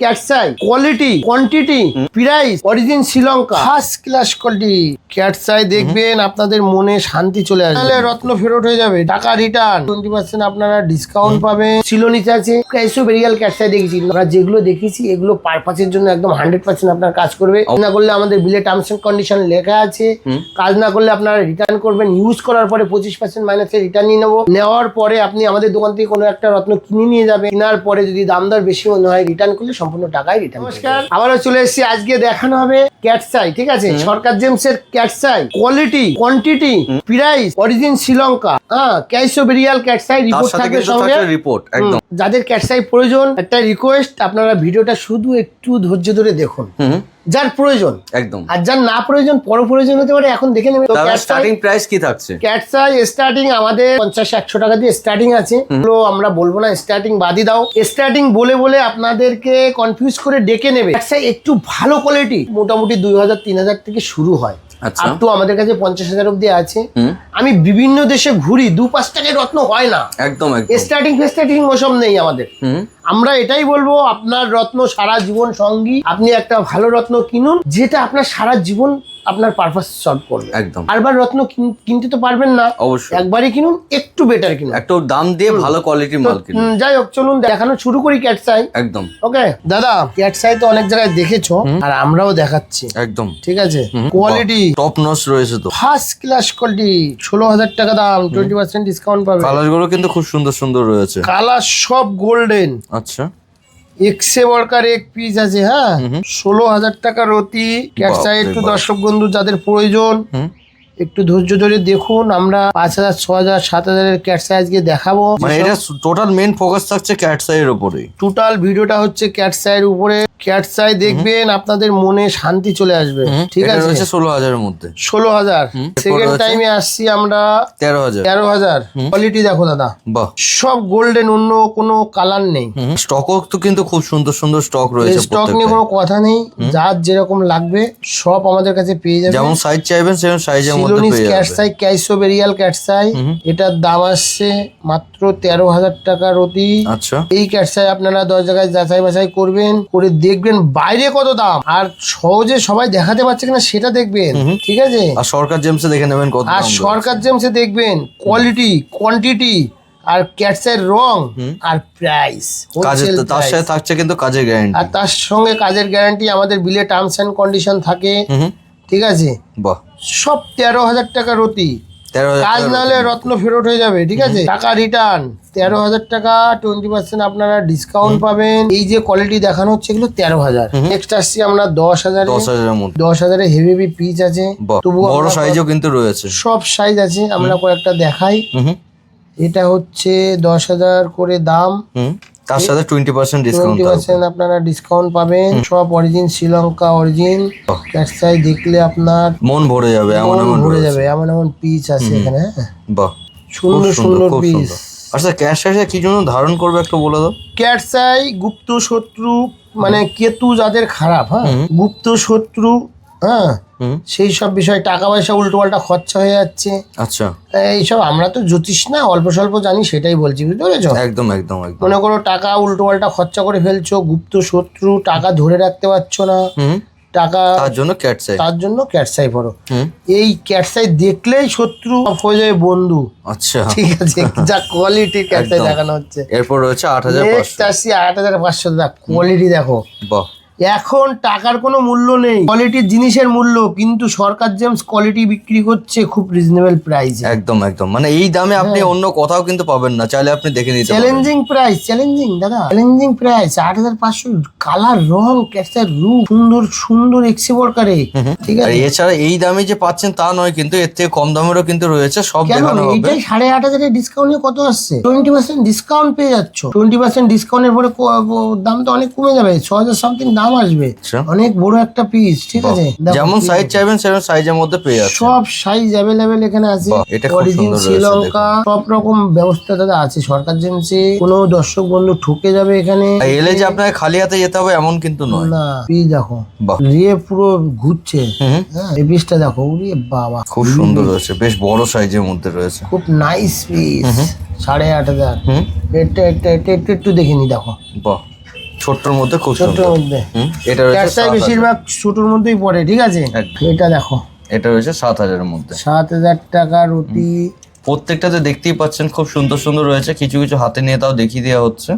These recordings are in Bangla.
Cat's eye quality quantity price origin Sri Lanka. First class quality cat's eye দেখবেন আপনাদের মনে শান্তি চলে আসবে। তাহলে রত্ন ফেরত হয়ে যাবে টাকা রিটার্ন টোয়েন্টি পার্সেন্ট আপনারা ডিসকাউন্ট পাবেন। ছিল নিচে আছে। ক্যাশো বেরিয়াল ক্যাটসাই দেখেছি। আমরা যেগুলো দেখেছি এগুলো পারপাসের জন্য একদম হান্ড্রেড পার্সেন্ট আপনার কাজ করবে। না করলে আমাদের বিলে টার্মস এন্ড কন্ডিশন লেখা আছে। কাজ না করলে আপনারা রিটার্ন করবেন। ইউজ করার পরে পঁচিশ পার্সেন্ট মাইনাসে রিটার্ন নিয়ে নেব। নেওয়ার পরে আপনি আমাদের দোকান থেকে কোনো একটা রত্ন কিনে নিয়ে যাবেন। কেনার পরে যদি দাম দর বেশি মনে হয় রিটার্ন করলে সম্পূর্ণ টাকাই রিটার্ন নমস্কার। আবারও চলে এসেছি। আজকে দেখানো হবে ক্যাটসাই ঠিক আছে? সরকার জেমসের cat's eye. Quality quantity price origin Sri Lanka. হ্যাঁ ক্যাশো বেরিয়াল ক্যাটসাই রিপোর্ট সাথে থাকবে সঙ্গে। রিপোর্ট একদম। যাদের ক্যাটসাই প্রয়োজন একটা রিকোয়েস্ট আপনারা ভিডিওটা শুধু একটু ধৈর্য ধরে দেখুন। হুম। যার প্রয়োজন। একদম। আর যার না প্রয়োজন পর প্রয়োজন হতে পারে এখন দেখে নেবে। তো স্টার্টিং প্রাইস কি থাকছে? ক্যাটসাই স্টার্টিং আমাদের পঞ্চাশ একশো টাকা দিয়ে স্টার্টিং আছে। এগুলো আমরা বলব না স্টার্টিং বাদই দাও। স্টার্টিং বলে বলে আপনাদেরকে কনফিউজ করে ডেকে নেবে। একটু ভালো কোয়ালিটি মোটামুটি দুই হাজার তিন হাজার থেকে শুরু হয়। আপ টু আমাদের কাছে পঞ্চাশ হাজার অব্দি আছে। আমি বিভিন্ন দেশে ঘুরি দু পাঁচ টাকায় রত্ন হয় না। একদম স্টার্টিং ফেস্টার্টিং ওসব নেই আমাদের। আমরা এটাই বলব আপনার রত্ন সারা জীবন সঙ্গী আপনি একটা ভালো রত্ন কিনুন যেটা আপনার সারা জীবন আপনার পারপাস সলভ করবে। একদম। বারবার রত্ন কিন- কিনতে তো পারবেন না অবশ্যই। একবারই কিনুন একটু বেটার কিনুন। একটু দাম দিয়ে ভালো কোয়ালিটির মাল কিনুন। যাই হোক চলুন দেখানো শুরু করি ক্যাটসাই একদম। ওকে দাদা ক্যাটসাই তো অনেক জায়গায় দেখেছ আর আমরাও দেখাচ্ছি। একদম। ঠিক আছে? কোয়ালিটি টপ নস রয়েছে তো। ফার্স্ট ক্লাস কোয়ালিটি ষোলো হাজার টাকা দাম টোয়েন্টি পার্সেন্ট ডিসকাউন্ট পাবে। কালারগুলো কিন্তু খুব সুন্দর সুন্দর রয়েছে। কালার সব গোল্ডেন আচ্ছা। এক্সে ওয়ার্কার এক পিস আছে হ্যাঁ? ষোলো হাজার টাকার অতি ক্যাটসাই একটু। দর্শক বন্ধু যাদের প্রয়োজন একটু ধৈর্য ধরে দেখুন আমরা পাঁচ হাজার ছ হাজার সাত হাজারের ক্যাটসাই আজকে দেখাবো। মানে এটা টোটাল মেন ফোকাস থাকছে ক্যাটসাই এর উপরে। টোটাল ভিডিওটা হচ্ছে ক্যাটসাইয়ের উপরে। ক্যাট ক্যাটসাই দেখবেন আপনাদের মনে শান্তি চলে আসবে। ঠিক আছে? রয়েছে ষোলো হাজারের মধ্যে। ষোলো হাজার। সেকেন্ড টাইমে আসছি আমরা তেরো হাজার। তেরো হাজার। কোয়ালিটি দেখো দাদা। বাহ। সব গোল্ডেন অন্য কোনো কালার নেই। স্টকও তো কিন্তু খুব সুন্দর সুন্দর স্টক রয়েছে স্টক নিয়ে কোনো কথা নেই। যার যেরকম লাগবে সব আমাদের কাছে পেয়ে যাবে যেমন সাইজ চাইবেন সেরকম সাইজের মধ্যে সিলোনিস ক্যাটসাই ক্যাইসো বেরিয়াল ক্যাটসাই এটার দাম আসছে মাত্র তেরো হাজার টাকা রতি। আচ্ছা। এই ক্যাটসাই আপনারা দশ জায়গায় যাচাই বাছাই করবেন করে দেখবেন বাইরে কত দাম। আর সহজে সবাই দেখাতে পারছে কিনা সেটা দেখবেন ঠিক আছে? আর সরকার জেমসে দেখে নেবেন কত আর সরকার জেমসে দেখবেন কোয়ালিটি কোয়ান্টিটি আর ক্যাটসের রং আর প্রাইস তার সাথে থাকছে কিন্তু কাজের গ্যারান্টি আর তার সঙ্গে কাজের গ্যারান্টি আমাদের বিলে টার্মস অ্যান্ড কন্ডিশন থাকে। ঠিক আছে? বাহ। সব তেরো হাজার টাকা রতি। কাজ না হলে রত্ন ফেরত হয়ে যাবে ঠিক আছে? টাকা রিটার্ন তেরো হাজার টাকা টোয়েন্টি পার্সেন্ট আপনারা ডিসকাউন্ট পাবেন। এই যে কোয়ালিটি দেখানো হচ্ছে এগুলো তেরো হাজার। নেক্সট আসছি আমরা দশ হাজার দশ হাজারের মধ্যে। দশ হাজারে হেভি হেভি পিচ আছে। তবুও বড় সাইজও কিন্তু রয়েছে। সব সাইজ আছে আমরা কয়েকটা দেখাই। এটা হচ্ছে দশ হাজার করে দাম। তার সাথে টোয়েন্টি পার্সেন্ট ডিসকাউন্ট পার্সেন্ট আপনারা ডিসকাউন্ট পাবেন। সব অরিজিন শ্রীলঙ্কা অরিজিন। ক্যাটসাই দেখলে আপনার মন ভরে যাবে এমন এমন ভরে যাবে এমন এমন পিচ আছে এখানে হ্যাঁ। বাহ সুন্দর সুন্দর। পিস আচ্ছা ক্যাশে কি জন্য ধারণ করবে একটু বলে দাও। ক্যাটসাই গুপ্ত শত্রু মানে কেতু যাদের খারাপ হ্যাঁ? গুপ্ত শত্রু হ্যাঁ? সেই সব বিষয় টাকা পয়সা উল্টো পাল্টা খরচা হয়ে যাচ্ছে। আচ্ছা। এইসব আমরা তো জ্যোতিষ না অল্প স্বল্প জানি সেটাই বলছি বুঝতে পেরেছ? একদম একদম মনে করো টাকা উল্টো পাল্টা খরচা করে ফেলছো গুপ্ত শত্রু টাকা ধরে রাখতে পারছ না। টাকা তার জন্য ক্যাটসাই তার জন্য ক্যাটসাই পড়ো। এই ক্যাটসাই দেখলেই শত্রু হয়ে যাবে বন্ধু। আচ্ছা। ঠিক আছে যা কোয়ালিটি ক্যাটসাই দেখানো হচ্ছে। এরপর রয়েছে আট হাজার আসছি আট হাজার পাঁচশো। দেখ কোয়ালিটি দেখো। বাহ। এখন টাকার কোনো মূল্য নেই। কোয়ালিটির জিনিসের মূল্য কিন্তু সরকার জেমস কোয়ালিটি বিক্রি করছে খুব রিজনেবল প্রাইস একদম একদম। মানে এই দামে আপনি হ্যাঁ। অন্য কোথাও কিন্তু পাবেন না চাইলে আপনি দেখে নিতে চ্যালেঞ্জিং প্রাইস চ্যালেঞ্জিং দাদা। চ্যালেঞ্জিং প্রাইস আট হাজার পাঁচশো কালার রং ক্যাসের রূপ সুন্দর সুন্দর এক্সি বরকারে ঠিক আছে? এছাড়া এই দামে যে পাচ্ছেন তা নয় কিন্তু এর থেকে কম দামেরও কিন্তু রয়েছে সব দেখানো হবে। এইটাই সাড়ে আট হাজারের ডিসকাউন্টে কত আসছে? টোয়েন্টি পার্সেন্ট ডিসকাউন্ট পেয়ে যাচ্ছ। টোয়েন্টি পার্সেন্ট ডিসকাউন্টের পরে দাম তো অনেক কমে যাবে ছ হাজার সামথিং দাম আসবে। আচ্ছা। অনেক বড় একটা পিস ঠিক আছে? যেমন সাইজ চাইবেন সেরকম সাইজের মধ্যে পেয়ে যাচ্ছে। সব সাইজ অ্যাভেলেবেল এখানে আছে। অরিজিন শ্রীলঙ্কা সব রকম ব্যবস্থা দাদা আছে। সরকার জেমসে কোনো দর্শক বন্ধু ঠকে যাবে এখানে। এলে যে আপনাকে খালি হাতে যেতে হবে এমন কিন্তু নয়। না পিস দেখো বাহ। রিয়ে পুরো ঘুরছে। হ্যাঁ এই পিসটা দেখো উরে বাবা। খুব সুন্দর রয়েছে বেশ বড় সাইজের মধ্যে রয়েছে। খুব নাইস পিস সাড়ে আট হাজার। এটা এটা এটা একটু একটু দেখিনি দেখো। বাহ। ছোট্টর মধ্যে খুব ছোট্টর মধ্যে। এটা রয়েছে। বেশিরভাগ ছোটোর মধ্যেই পড়ে ঠিক আছে? এটা দেখো। এটা রয়েছে সাত হাজারের মধ্যে। সাত হাজার টাকা রুটি প্রত্যেকটাতে দেখতেই পাচ্ছেন খুব সুন্দর সুন্দর রয়েছে। কিছু কিছু হাতে নিয়ে তাও দেখিয়ে দেওয়া হচ্ছে।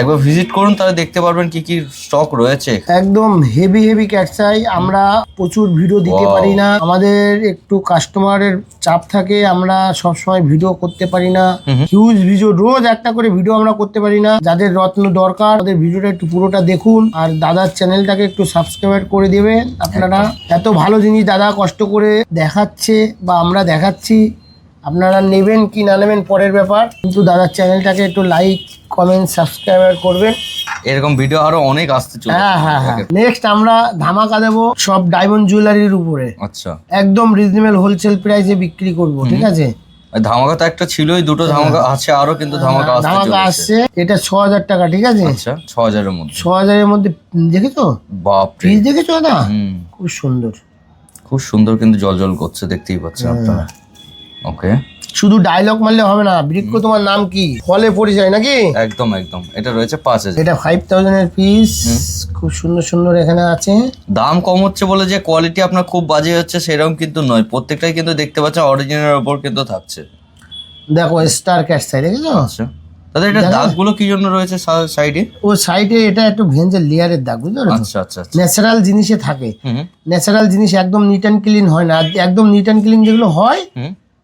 একবার ভিজিট করুন তাহলে দেখতে পারবেন কি কি স্টক রয়েছে। একদম হেভি হেভি ক্যাটসাই আমরা প্রচুর ভিডিও দিতে পারি না। আমাদের একটু কাস্টমারের চাপ থাকে আমরা সব সময় ভিডিও করতে পারি না। হিউজ ভিডিও রোজ একটা করে ভিডিও আমরা করতে পারি না। যাদের রত্ন দরকার তাদের ভিডিওটা একটু পুরোটা দেখুন। আর দাদার চ্যানেলটাকে একটু সাবস্ক্রাইব করে দেবেন। আপনারা এত ভালো জিনিস দাদা কষ্ট করে দেখাচ্ছে বা আমরা দেখাচ্ছি। আপনারা নেবেন কি না নেবেন পরের ব্যাপার। কিন্তু দাদার চ্যানেলটাকে একটু লাইক কমেন্ট সাবস্ক্রাইব করবেন। এরকম ভিডিও আরও অনেক আসতে চলেছে। হ্যাঁ হ্যাঁ হ্যাঁ। নেক্সট আমরা ধামাকা দেবো সব ডায়মন্ড জুয়েলারির উপরে। আচ্ছা। একদম রিজনেবল হোলসেল প্রাইসে বিক্রি করব ঠিক আছে? আর ধামাকা তো একটা ছিলই দুটো ধামাকা আছে আরও কিন্তু ধামাকা আসতে ধামাকা আসছে। এটা ছ হাজার টাকা ঠিক আছে? আচ্ছা ছ হাজারের মধ্যে। ছ হাজারের মধ্যে দেখেছ? বাপরে। পিস দেখেছ না খুব সুন্দর। খুব সুন্দর কিন্তু জল জল করছে দেখতেই পাচ্ছেন আপনারা। ওকে। শুধু ডায়লগ মারলে হবে না। বৃক্ষ তোমার নাম কি? ফলে পরিচয় নাকি? একদম একদম। এটা রয়েছে পাঁচ হাজার। এটা ফাইভ থাউজেন্ডের পিস খুব সুন্দর সুন্দর এখানে আছে। দাম কম হচ্ছে বলে যে কোয়ালিটি আপনার খুব বাজে হচ্ছে সেরকম কিন্তু নয়। প্রত্যেকটাই কিন্তু দেখতে পাচ্ছেন অরিজিনাল ওপর কিন্তু থাকছে। দেখো স্টার ক্যাশ সাইড দেখেছ? আচ্ছা। তাহলে এটা দাগগুলো কি জন্য রয়েছে সাইডে ও সাইডে এটা একটু ভেঞ্জের লেয়ারের দাগ বুঝতে পারছ? আচ্ছা আচ্ছা আচ্ছা। ন্যাচারাল জিনিসে থাকে। ন্যাচারাল জিনিস একদম নিট অ্যান্ড ক্লিন হয় না। একদম নিট অ্যান্ড ক্লিন যেগুলো হয়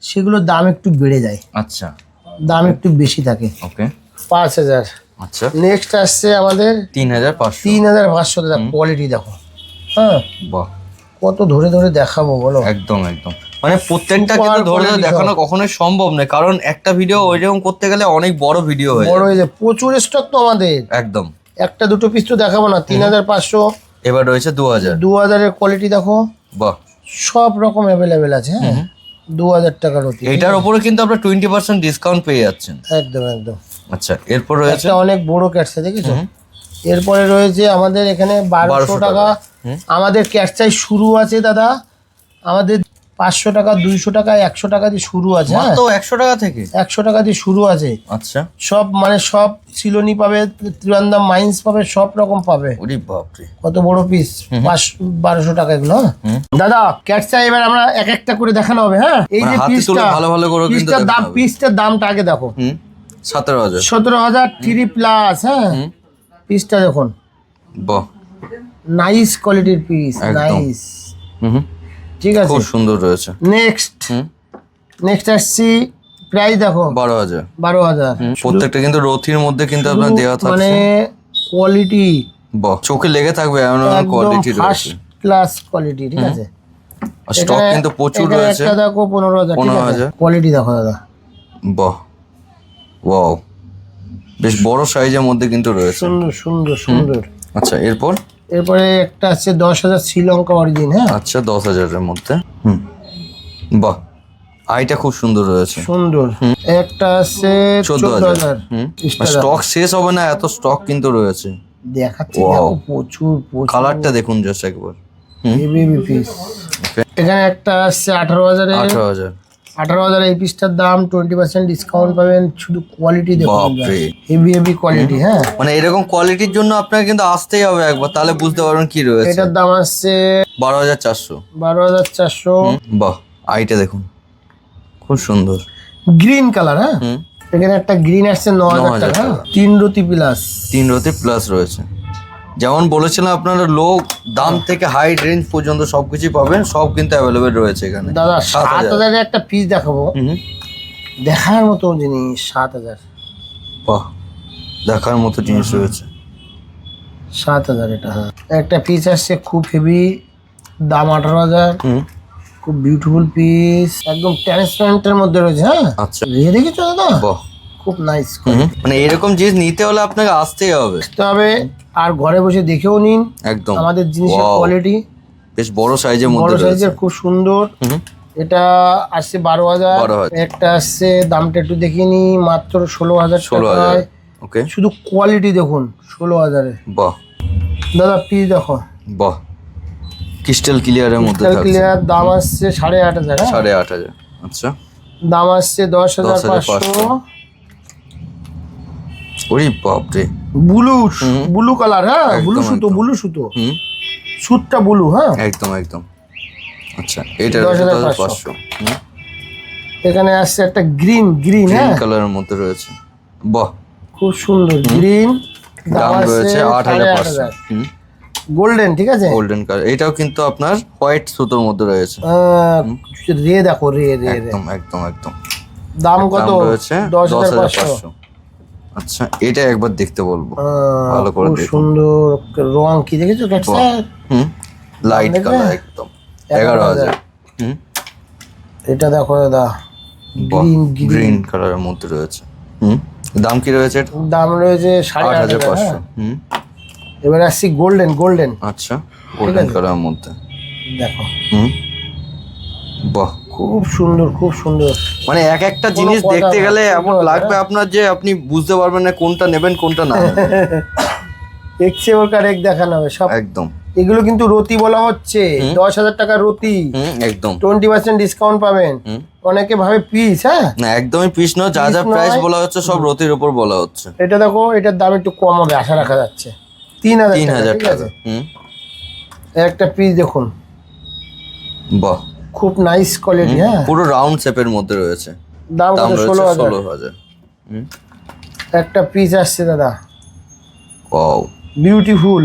সেগুলোর দাম একটু বেড়ে যায়। আচ্ছা। দাম একটু বেশি থাকে। ওকে। পাঁচ হাজার। আচ্ছা। নেক্সট আসছে আমাদের তিন হাজার পাঁচশো। তিন হাজার পাঁচশো কোয়ালিটি দেখো। হ্যাঁ। বাহ। কত ধরে ধরে দেখাবো বলো। একদম একদম। মানে প্রত্যেকটা কিন্তু ধরে ধরে দেখানো কখনোই সম্ভব নয়। কারণ একটা ভিডিও ওইরকম করতে গেলে অনেক বড় ভিডিও হয়ে বড় হয়ে যায়। প্রচুর স্টক তো আমাদের। একদম। একটা দুটো পিস তো দেখাবো না। তিন হাজার পাঁচশো। এবার রয়েছে দু হাজার। দু হাজারের কোয়ালিটি দেখো। বাহ। সব রকম অ্যাভেলেবেল আছে হ্যাঁ। দু হাজার টাকার অতি। এটার উপরে কিন্তু আপনার টোয়েন্টি পার্সেন্ট ডিসকাউন্ট পেয়ে যাচ্ছেন। একদম একদম। আচ্ছা এরপর রয়েছে? অনেক বড় ক্যাটসা দেখেছ? এরপরে রয়েছে আমাদের এখানে বারোশো টাকা। আমাদের ক্যাটসাই শুরু আছে দাদা। আমাদের পাঁচশো টাকা দুইশো টাকা একশো টাকা দিয়ে শুরু আছে হ্যাঁ? একশো টাকা থেকে? একশো টাকা দিয়ে শুরু আছে। আচ্ছা। সব মানে সব সিলোনি পাবে ত্রিবান্দাম মাইন্স পাবে সব রকম পাবে। কত বড় পিস পাঁচ বারোশো টাকা এগুলো হ্যাঁ? দাদা ক্যাটসা এবার আমরা এক একটা করে দেখানো হবে হ্যাঁ? এই মানে যে পিসটা ভালো ভালো করে পিসটার দাম পিসটার দামটা আগে দেখো। সতেরো হাজার। সতেরো হাজার থ্রি প্লাস হ্যাঁ? পিসটা দেখুন। বাহ। নাইস কোয়ালিটির পিস নাইস হুম। ঠিক আছে? খুব সুন্দর রয়েছে। নেক্সট নেক্সট আসছি প্রাইস দেখো। বারো হাজার। বারো হাজার। প্রত্যেকটা কিন্তু রথির মধ্যে কিন্তু আপনার দেওয়া মানে কোয়ালিটি বাহ চোখে লেগে থাকবে এমন কোয়ালিটি রয়েছে। ক্লাস কোয়ালিটি ঠিক আছে? স্টক কিন্তু প্রচুর রয়েছে। একটা দেখো পনেরো হাজার ঠিক পনেরো আছে? হাজার। কোয়ালিটি দেখো দাদা। বাহ। ওয়াও বেশ বড় সাইজের মধ্যে কিন্তু রয়েছে। সুন্দর সুন্দর সুন্দর। আচ্ছা এরপর? এরপরে একটা আছে দশ হাজার শ্রীলঙ্কা অরিজিন হ্যাঁ? আচ্ছা দশ হাজারের মধ্যে। হুম। বাহ আইটা খুব সুন্দর রয়েছে। সুন্দর। একটা আছে চোদ্দ হাজার স্টক শেষ হবে না এত স্টক কিন্তু রয়েছে। দেখাচ্ছে প্রচুর কালারটা দেখুন জাস্ট একবার. এখানে একটা আসছে আঠারো হাজারে। আঠারো হাজার। আঠারো হাজার এই পিসটার দাম টোয়েন্টি পার্সেন্ট ডিসকাউন্ট পাবেন। শুধু কোয়ালিটি দেখুন হেভি হেভি কোয়ালিটি হ্যাঁ। মানে এরকম কোয়ালিটির জন্য আপনাকে কিন্তু আসতেই হবে একবার তাহলে বুঝতে পারবেন কি রয়েছে। এটার দাম আসছে বারো হাজার চারশো। বারো হাজার চারশো। বাহ আইটা দেখুন। খুব সুন্দর। গ্রিন কালার হ্যাঁ? এখানে একটা গ্রিন আসছে ন হাজার 9,000 টাকা। টাকা। তিন রতি প্লাস তিন রতি প্লাস রয়েছে। যেমন বলেছিলাম আপনারা লো দাম থেকে হাই রেঞ্জ পর্যন্ত সবকিছু পাবেন সব কিন্তু অ্যাভেলেবেল রয়েছে এখানে। দাদা সাত হাজার। হাজারের একটা পিস দেখাবো। দেখার মতো জিনিস সাত হাজার। বাহ দেখার মতো জিনিস রয়েছে। সাত হাজার এটা হ্যাঁ। একটা পিস আসছে খুব হেভি দাম আঠারো হাজার। খুব বিউটিফুল পিস একদম ট্রান্সপারেন্টের মধ্যে রয়েছে হ্যাঁ। আচ্ছা। দেখেছ দাদা? বাহ। খুব নাইস মানে এরকম জিনিস নিতে হলে আপনাকে আসতেই হবে। তবে আর ঘরে বসে দেখেও নিন। একদম। আমাদের জিনিসের কোয়ালিটি বেশ বড় সাইজের বড় মধ্যে রয়েছে। সাইজের খুব সুন্দর। এটা আসছে বারো হাজার। 12,000 একটা আসছে দামটা একটু দেখিয়ে নি মাত্র ষোলো হাজার ষোলো হাজার ওকে শুধু কোয়ালিটি দেখুন ষোলো হাজারে। বাহ। দাদা পিস দেখো। বাহ। ক্রিস্টাল ক্লিয়ারের মধ্যে থাকছে। ক্লিয়ার দাম আসছে সাড়ে আট হাজার হ্যাঁ? সাড়ে আট হাজার। আচ্ছা। দাম আসছে দশ হাজার 10,500 পাঁচশো। ওরে বাপরে। ব্লু। ব্লু কালার হ্যাঁ ব্লু সুতো। ব্লু সুতো। সুতটা ব্লু হ্যাঁ। একদম একদম। আচ্ছা এটা দশ হাজার পাঁচশো। এখানে আসছে একটা গ্রিন গ্রিন হ্যাঁ। কালারের মধ্যে রয়েছে। বাহ। খুব সুন্দর গ্রিন। দাম রয়েছে আট হাজার পাঁচশো। গোল্ডেন ঠিক আছে? গোল্ডেন কালার এটাও কিন্তু আপনার হোয়াইট সুতোর মধ্যে রয়েছে। রে দেখো রে রে একদম একদম একদম। দাম কত? রয়েছে দশ হাজার পাঁচশো। আচ্ছা এটা একবার দেখতে বলব। ভালো করে দেখুন। সুন্দর রং কি দেখেছ? ক্যাটসা হুম লাইট কালার একদম। এগারো হাজার। হুম। এটা দেখো দাদা গ্রিন গ্রিন কালারের মধ্যে রয়েছে। হুম দাম কি রয়েছে দাম রয়েছে সাড়ে আট আট হাজার হাজার পাঁচশো। হ্যাঁ। হুম। এবার আসছি গোল্ডেন গোল্ডেন আচ্ছা গোল্ডেন কালারের মধ্যে। দেখো। হুম। বাহ খুব সুন্দর খুব সুন্দর। মানে এক একটা জিনিস দেখতে গেলে এমন লাগবে আপনার যে আপনি বুঝতে পারবেন না কোনটা নেবেন কোনটা না। এক্সে ওর কার এক দেখানো হবে সব একদম। এগুলো কিন্তু রতি বলা হচ্ছে। দশ হাজার টাকার রতি। একদম। টোয়েন্টি পার্সেন্ট ডিসকাউন্ট পাবেন। অনেকে ভাবে পিস হ্যাঁ? না একদমই পিস নয় যা যা প্রাইস বলা হচ্ছে সব রতির উপর বলা হচ্ছে। এটা দেখো এটার দাম একটু কম হবে আশা রাখা যাচ্ছে। তিন হাজার তিন হাজার টাকা একটা পিস দেখুন। বাহ। খুব নাইস কোয়ালিটি হ্যাঁ। পুরো রাউন্ড শেপের মধ্যে রয়েছে। দাম কত ষোলো হাজার। একটা পিস আসছে দাদা। ওয়াও বিউটিফুল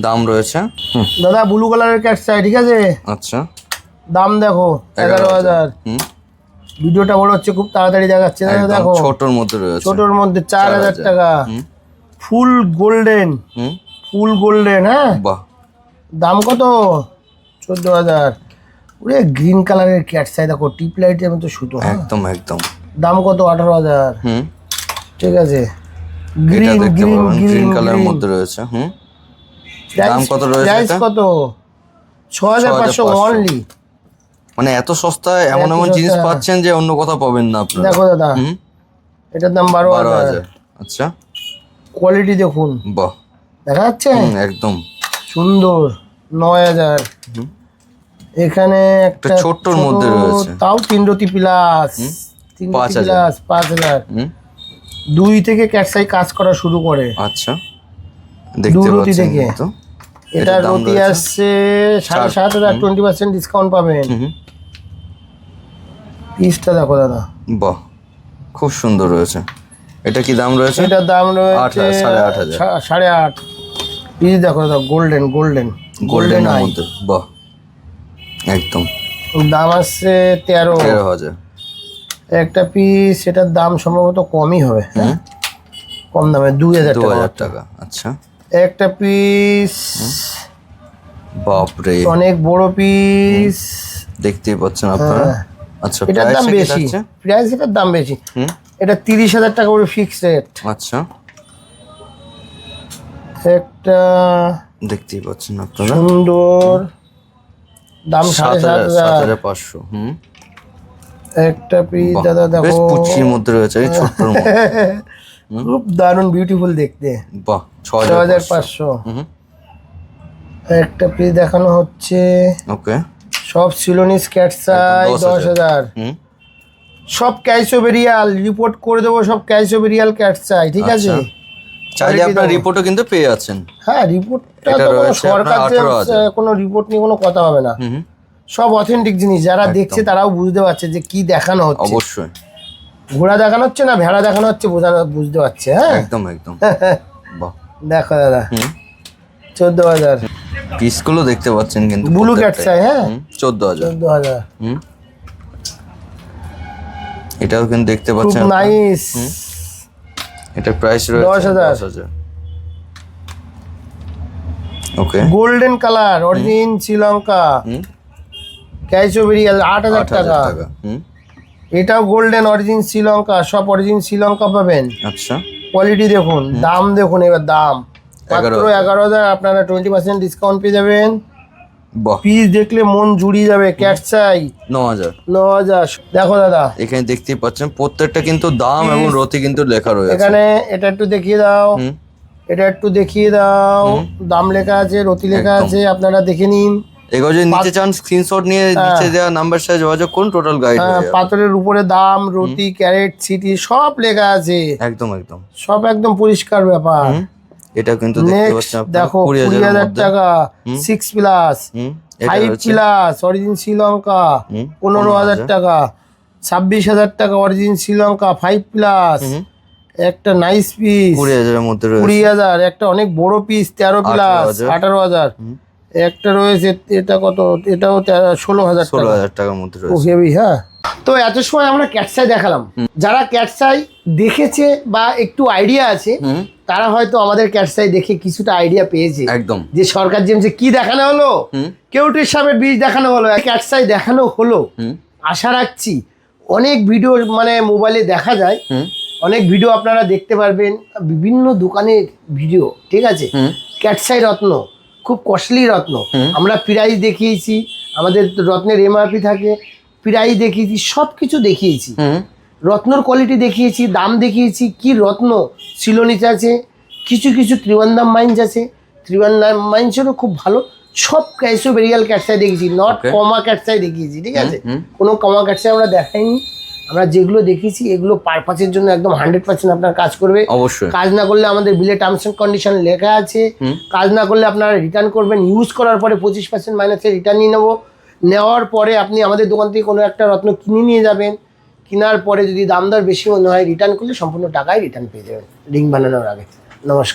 দাম রয়েছে। হুম। দাদা ব্লু কালারের ক্যাট চাই ঠিক আছে? আচ্ছা। দাম দেখো এগারো হাজার। হুম। ভিডিওটা বড় হচ্ছে খুব তাড়াতাড়ি দেখাচ্ছে দাদা দেখো। ছোটর মধ্যে রয়েছে। ছোটর মধ্যে চার হাজার 4,000 টাকা। ফুল গোল্ডেন হুম। ফুল গোল্ডেন হ্যাঁ? বাহ। দাম কত? চোদ্দ হাজার। ওরে গ্রিন কালারের ক্যাট চাই দেখো টিপ লাইটের মতো সুতো হ্যাঁ? একদম একদম। দাম কত? আঠারো হাজার। হুম। ঠিক আছে। গ্রিন গ্রিন গ্রিন কালারের মধ্যে রয়েছে হুম? দাম কত রয়েছে প্রাইস কত? ছ হাজার পাঁচশো অনলি মানে এত সস্তায় এমন এমন জিনিস পাচ্ছেন যে অন্য কথা পাবেন না আপনারা। দেখো দাদা এটার দাম বারো হাজার। আচ্ছা। কোয়ালিটি দেখুন। বাহ। দেখা যাচ্ছে? একদম। সুন্দর। নয় হাজার। হুম। এখানে একটা ছোট্টর মধ্যে রয়েছে। তাও তিন রতি প্লাস। তিন পাঁচ রতি হাজার। প্লাস পাঁচ হাজার। দুই থেকে ক্যাটসাই কাজ করা শুরু করে। আচ্ছা। দেখতে পাচ্ছেন থেকে। এটা রতি আসছে সাড়ে সাত হাজার টোয়েন্টি পার্সেন্ট ডিসকাউন্ট পাবেন। পিসটা দেখো দাদা। বাহ খুব সুন্দর রয়েছে। এটা কি দাম রয়েছে? এটার দাম রয়েছে সাড়ে আট হাজার। সাড়ে আট। পিস দেখো দাদা গোল্ডেন গোল্ডেন গোল্ডেন আই বাহ। একদম। দাম আসছে তেরো। তেরো হাজার। একটা পিস এটার দাম সম্ভবত কমই হবে। হ্যাঁ? কম দামে দুই হাজার দু হাজার টাকা আচ্ছা। একটা পিস বাপরে। অনেক বড় পিস দেখতেই পাচ্ছেন আপনারা। হ্যাঁ। আচ্ছা এটার দাম বেশি? প্রাইস এটার দাম বেশি। হুম। এটা তিরিশ হাজার টাকা করে ফিক্স রেট আচ্ছা। একটা দেখতেই পাচ্ছেন আপনারা। সুন্দর। দাম সাড়ে সাত হাজার পাঁচশো হুম। একটা পিস দাদা বেশ দেখো পুচির মধ্যে রয়েছে এই ছোট্টর মধ্যে। খুব দারুণ বিউটিফুল দেখতে। বাহ ছ হাজার পাঁচশো। একটা পিস দেখানো হচ্ছে। ওকে। সব সিলোনিস ক্যাট চাই দশ হাজার। হুম। সব ক্যাইসোবেরিয়াল রিপোর্ট করে দেবো সব ক্যাইসোবেরিয়াল ক্যাট চাই ঠিক আছে? আচ্ছা। চাইলে আপনার রিপোর্টও কিন্তু পেয়ে আছেন হ্যাঁ রিপোর্টটা তো কোনো সরকার আপনার যে 18,000 কোনো রিপোর্ট নিয়ে কোনো কথা হবে না। সব অথেন্টিক জিনিস। যারা দেখছে তারাও বুঝতে পারছে যে কি দেখানো হচ্ছে। অবশ্যই। ঘোড়া দেখানো হচ্ছে না ভেড়া দেখানো হচ্ছে বোঝানো বুঝতে পারছে হ্যাঁ? একদম একদম। বাহ। দেখো দাদা। চোদ্দ হাজার। পিসগুলো দেখতে পাচ্ছেন কিন্তু ব্লু ক্যাট চাই হ্যাঁ? চোদ্দ হাজার। চোদ্দ হাজার। এটাও কিন্তু দেখতে পাচ্ছেন নাইস এটার প্রাইস রয়েছে দশ হাজার। দশ হাজার। Okay golden colour origin Sri Lanka. আট হাজার টাকা। টাকা এটাও গোল্ডেন অরিজিন শ্রীলঙ্কা। সব অরিজিন শ্রীলঙ্কা পাবেন। আচ্ছা। কোয়ালিটি দেখুন দাম দেখুন এবার দাম। মাত্র এগারো হাজার। আপনারা টোয়েন্টি পার্সেন্ট ডিসকাউন্ট পেয়ে যাবেন। পিস দেখলে মন জুড়িয়ে যাবে ক্যাট চাই। ন হাজার ন হাজার দেখো দাদা। এখানে দেখতেই পাচ্ছেন প্রত্যেকটা কিন্তু দাম এবং রতি কিন্তু লেখা রয়েছে। এখানে এটা একটু দেখিয়ে দাও। এটা একটু দেখিয়ে দাও। দাম লেখা আছে রতি লেখা আছে আপনারা দেখে নিন। এগুলো যদি নিচে চান স্ক্রিনশট নিয়ে নিচে দেওয়া নাম্বার সাথে যোগাযোগ করুন টোটাল গাইড হ্যাঁ, পাথরের উপরে দাম রতি ক্যারেট সিটি সব লেখা আছে। একদম একদম। সব একদম পরিষ্কার ব্যাপার। এটা কিন্তু দেখতে পাচ্ছেন দেখো কুড়ি হাজার টাকা six plus five plus origin Sri Lanka পনেরো হাজার টাকা ছাব্বিশ হাজার টাকা অরিজিন শ্রীলঙ্কা ফাইভ প্লাস একটা নাইস পিস কুড়ি হাজারের মধ্যে রয়েছে। কুড়ি হাজার একটা অনেক বড় পিস তেরো প্লাস আঠারো হাজার। একটা রয়েছে এটা কত এটাও ষোলো হাজার ষোলো হাজার টাকার মধ্যে রয়েছে। হেভি হ্যাঁ। তো এত সময় আমরা ক্যাটসাই দেখালাম। যারা ক্যাটসাই দেখেছে বা একটু আইডিয়া আছে তারা হয়তো আমাদের ক্যাটসাই দেখে কিছুটা আইডিয়া পেয়েছে। একদম। যে সরকার জেমসে কি দেখানো হলো? কেউটির সাপের বীজ দেখানো হলো ক্যাটসাই দেখানো হলো। আশা রাখছি অনেক ভিডিও মানে মোবাইলে দেখা যায়। অনেক ভিডিও আপনারা দেখতে পারবেন। বিভিন্ন দোকানের ভিডিও ঠিক আছে? ক্যাটসাই রত্ন খুব কস্টলি রত্ন। আমরা প্রাইস দেখিয়েছি আমাদের রত্নের এমআরপি থাকে প্রাইস দেখিয়েছি সব কিছু দেখিয়েছি রত্নর কোয়ালিটি দেখিয়েছি দাম দেখিয়েছি কি রত্ন? সিলোনিচ আছে কিছু কিছু ত্রিবান্দাম মাইন্স আছে। ত্রিবান্দাম মাইন্সেরও খুব ভালো। সব ক্যাশো বেরিয়াল ক্যাটসাই দেখেছি নট কমা ক্যাটসাই দেখিয়েছি ঠিক আছে? কোনো কমা ক্যাটসাই আমরা দেখাইনি। আমরা যেগুলো দেখিয়েছি এগুলো পারপাসের জন্য একদম হান্ড্রেড পার্সেন্ট আপনার কাজ করবে। অবশ্যই। কাজ না করলে আমাদের বিলে টার্মস অ্যান্ড কন্ডিশন লেখা আছে। কাজ না করলে আপনারা রিটার্ন করবেন। ইউজ করার পরে পঁচিশ পার্সেন্ট মাইনাসে রিটার্ন নিয়ে নেব। নেওয়ার পরে আপনি আমাদের দোকান থেকে কোনো একটা রত্ন কিনে নিয়ে যাবেন। কেনার পরে যদি দাম দর বেশি মনে হয় রিটার্ন করলে সম্পূর্ণ টাকায় রিটার্ন পেয়ে যাবেন। রিং বানানোর আগে। নমস্কার।